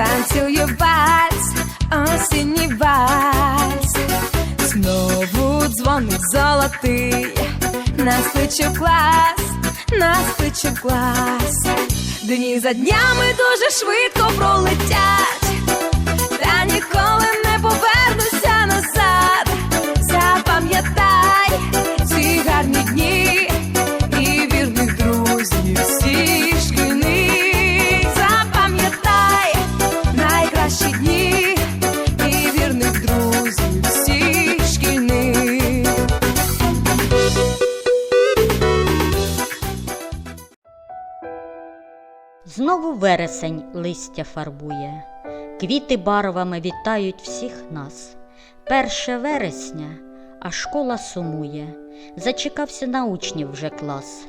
Танцює вальс, осінній вальс, знову дзвоник золотий, нас кличе клас, нас кличе клас, дні за днями дуже швидко пролетять, та ніколи не. Вересень листя фарбує, квіти барвами вітають всіх нас. Перше вересня, а школа сумує, зачекався на учнів вже клас.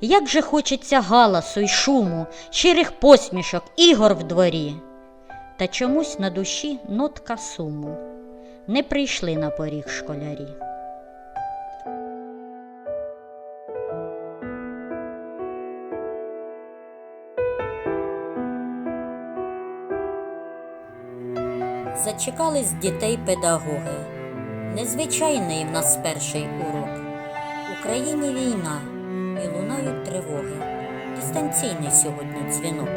Як же хочеться галасу й шуму, щирих посмішок, ігор в дворі. Та чомусь на душі нотка суму. Не прийшли на поріг школярі. Зачекались дітей педагоги. Незвичайний в нас перший урок. В Україні війна і лунають тривоги. Дистанційний сьогодні дзвінок.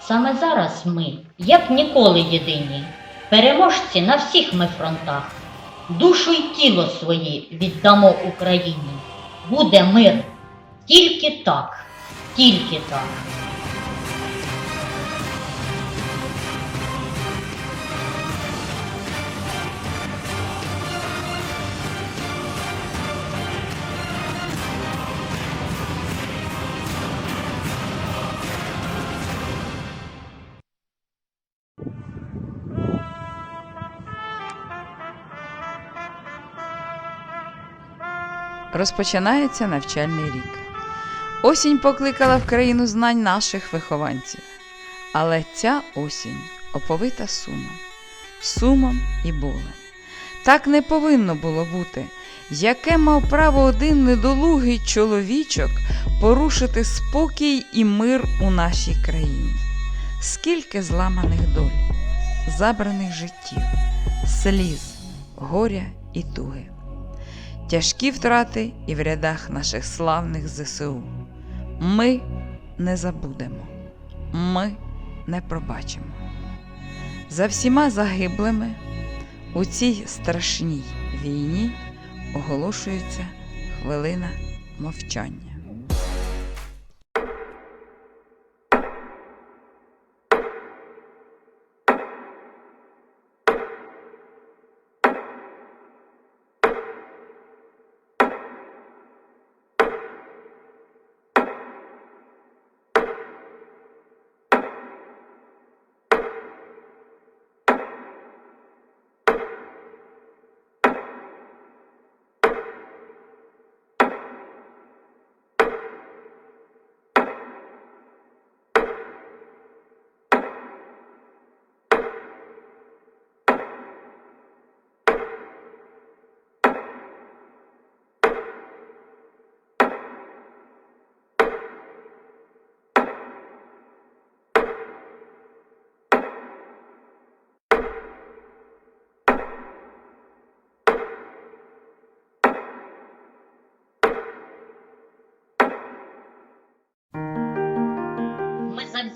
Саме зараз ми, як ніколи єдині, переможці на всіх ми фронтах. Душу й тіло свої віддамо Україні. Буде мир. Тільки так, тільки так. Розпочинається навчальний рік. Осінь покликала в країну знань наших вихованців. Але ця осінь оповита сумом, сумом і болем. Так не повинно було бути. Яке мав право один недолугий чоловічок порушити спокій і мир у нашій країні? Скільки зламаних доль, забраних життів, сліз, горя і туги тяжкі втрати і в рядах наших славних ЗСУ. Ми не забудемо, ми не пробачимо. За всіма загиблими у цій страшній війні оголошується хвилина мовчання.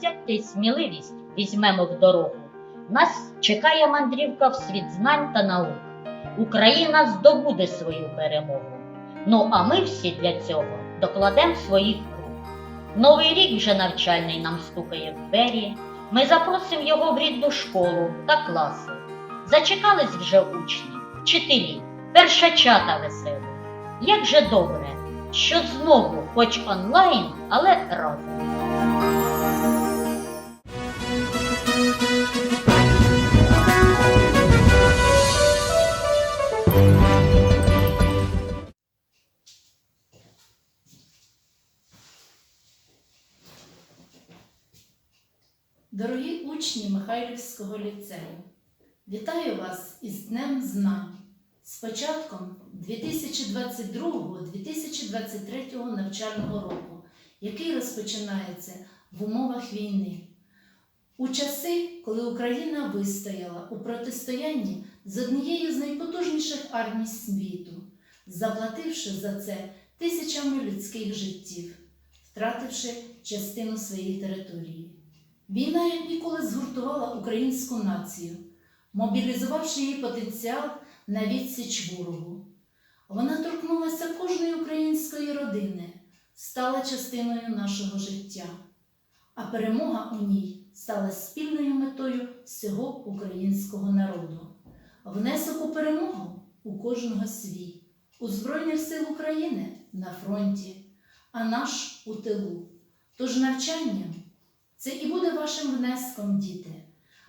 Завзяття й сміливість візьмемо в дорогу. Нас чекає мандрівка в світ знань та наук. Україна здобуде свою перемогу. Ну а ми всі для цього докладемо своїх рук. Новий рік вже навчальний нам стукає в двері. Ми запросимо його в рідну школу та класи. Зачекались вже учні, вчителі, першачата веселі. Як же добре, що знову, хоч онлайн, але разом. Михайлівського ліцею, вітаю вас із Днем Знань з початком 2022-2023 навчального року який розпочинається в умовах війни. У часи, коли Україна вистояла у протистоянні з однією з найпотужніших армій світу, заплативши за це тисячами людських життів, втративши частину своєї території. Війна як ніколи згуртувала українську націю, мобілізувавши її потенціал на відсіч ворогу. Вона торкнулася кожної української родини, стала частиною нашого життя, а перемога у ній стала спільною метою всього українського народу. Внесок у перемогу у кожного свій, у Збройних сил України на фронті, а наш у тилу. Тож навчанням це і буде вашим внеском, діти,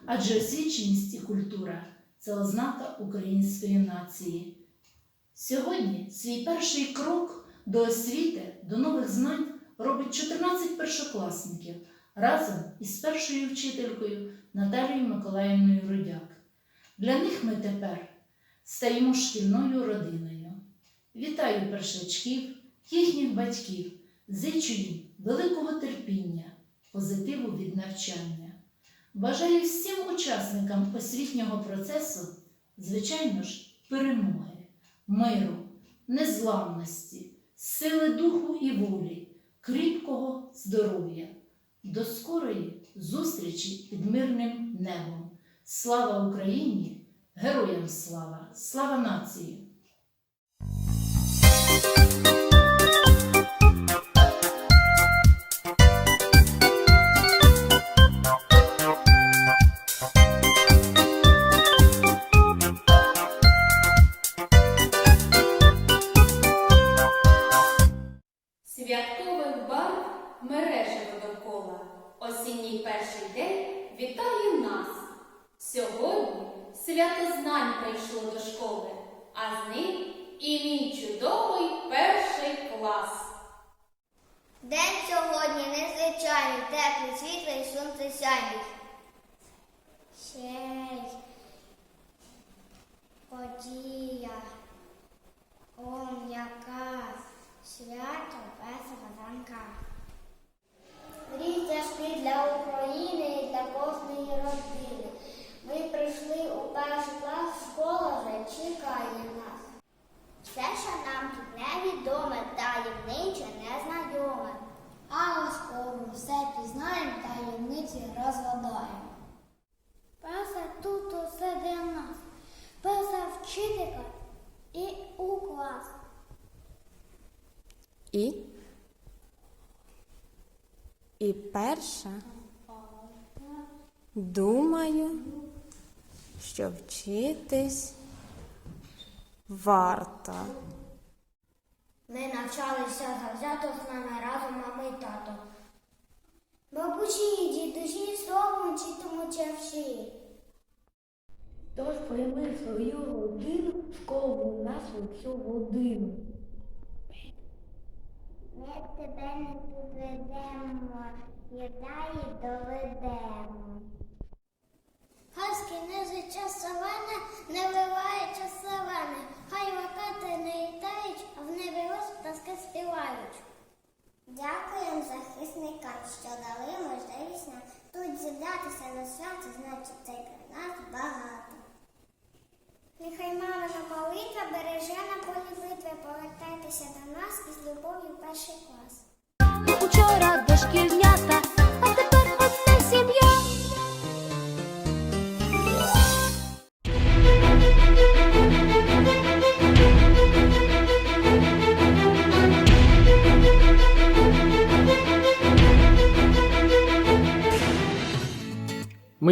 адже освіченість і культура це ознака української нації. Сьогодні свій перший крок до освіти, до нових знань робить 14 першокласників разом із першою вчителькою Наталією Миколаївною Рудяк. Для них ми тепер стаємо шкільною родиною. Вітаю першачків, їхніх батьків, зичу їм великого терпіння, позитиву від навчання. Бажаю всім учасникам освітнього процесу, звичайно ж, перемоги миру, незламності, сили духу і волі, кріпкого здоров'я. До скорої зустрічі під мирним небом. Слава Україні! Героям слава! Слава нації! Чудовий перший клас. День сьогодні незвичайний, теплий, світлий, сонцесяйний. Ще й подія, он яка свято без ранка. Рік тяжкий для України і для кожної родини. Ми прийшли у перший клас, школа вже чекає нас. Все, що нам тут невідоме, таємниче, незнайоме. Але скоро все пізнаємо, таємниці розгадаємо. Перше тут усе для нас, перша вчителька і у клас. І? І перша думаю, що вчитись варто. Ми навчалися завзято з нами разом мами і тато. Бабусі, дідусі, словом читимуть всі. Тож прийми свою родину в школу нашу цю годину. Ми тебе не підведемо, далі доведемо. Хай скине часоване, не виває часоване, хай ракети не літають, а в небі птаски співають. Дякуємо захисникам, що дали можливість нам тут зібратися на свято, значить цей для нас багато. Нехай мамина молитва береже на полі битви, повертайтеся до нас із любов'ю перший клас. Учора дошкільнята, а тепер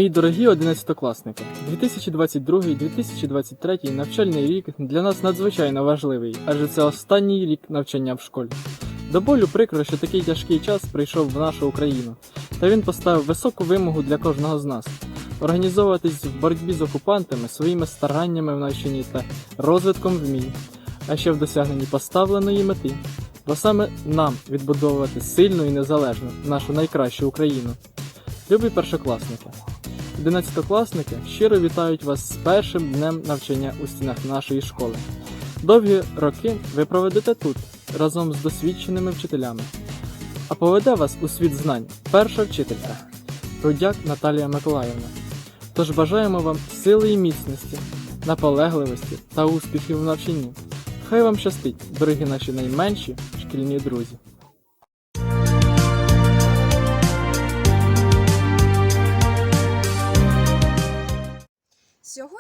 Мої дорогі одинадцятокласники, 2022-2023 навчальний рік для нас надзвичайно важливий, адже це останній рік навчання в школі. До болю прикро, що такий тяжкий час прийшов в нашу Україну, та він поставив високу вимогу для кожного з нас організовуватись в боротьбі з окупантами своїми стараннями в навчанні та розвитком вмінь, а ще в досягненні поставленої мети. Бо саме нам відбудовувати сильну і незалежну нашу найкращу Україну. Любі першокласники, одинадцятокласники щиро вітають вас з першим днем навчання у стінах нашої школи. Довгі роки ви проведете тут разом з досвідченими вчителями. А поведе вас у світ знань перша вчителька Рудяк Наталія Миколаївна. Тож бажаємо вам сили і міцності, наполегливості та успіхів в навчанні. Хай вам щастить, дорогі наші найменші шкільні друзі.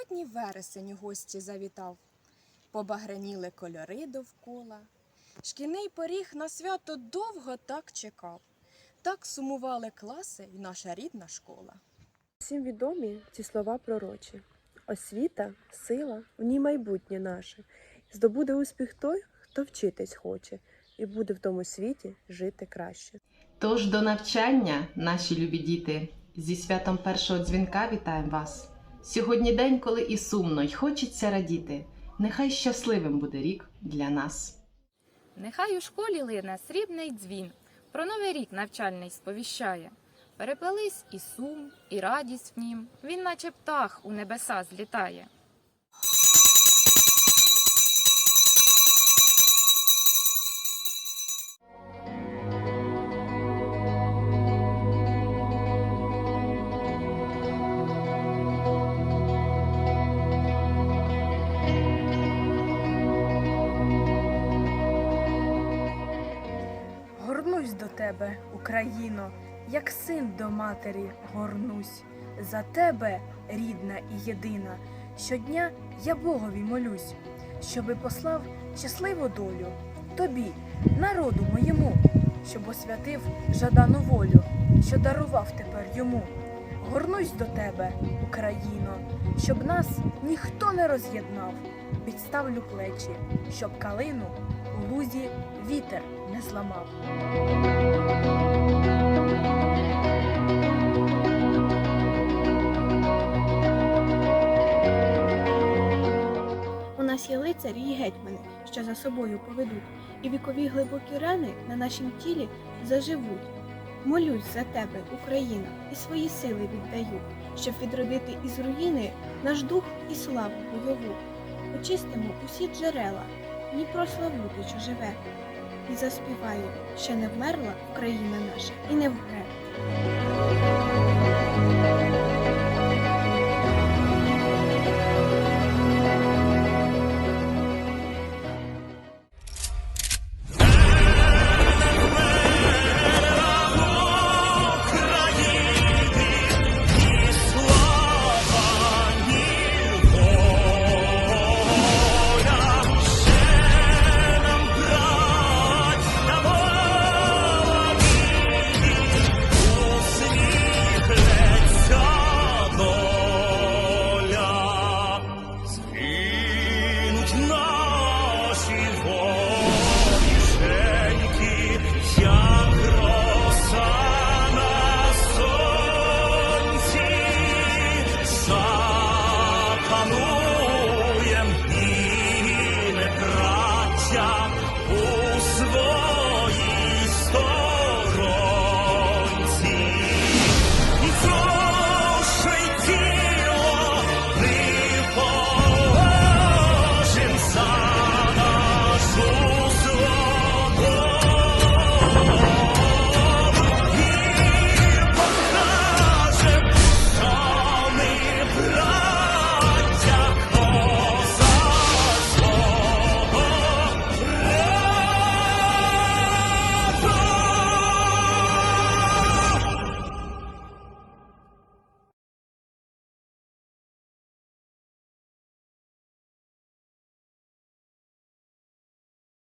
Сьогодні вересень у гості завітав, побаграніли кольори довкола. Шкільний поріг на свято довго так чекав. Так сумували класи і наша рідна школа. Всім відомі ці слова пророчі. Освіта, сила, в ній майбутнє наше. Здобуде успіх той, хто вчитись хоче, і буде в тому світі жити краще. Тож до навчання, наші любі діти, зі святом першого дзвінка вітаємо вас. Сьогодні день, коли і сумно, й хочеться радіти. Нехай щасливим буде рік для нас. Нехай у школі лине срібний дзвін, про новий рік навчальний сповіщає. Переплелись і сум, і радість в нім, він наче птах у небеса злітає. До тебе, Україно, як син до матері горнусь. За тебе, рідна і єдина, щодня я Богові молюсь, щоби послав щасливу долю тобі, народу моєму, щоб освятив жадану волю, що дарував тепер йому. Горнусь до тебе, Україно, щоб нас ніхто не роз'єднав. Підставлю плечі, щоб калину лузі вітер не зламав. У нас є лицарі і гетьмани, що за собою поведуть, і вікові глибокі рани на нашім тілі заживуть. Молюсь за тебе, Україна, і свої сили віддаю, щоб відродити із руїни наш дух і славу бойову. Очистимо усі джерела, Дніпро славути, що живе, і заспіваю, що не вмерла Україна наша і не вмре.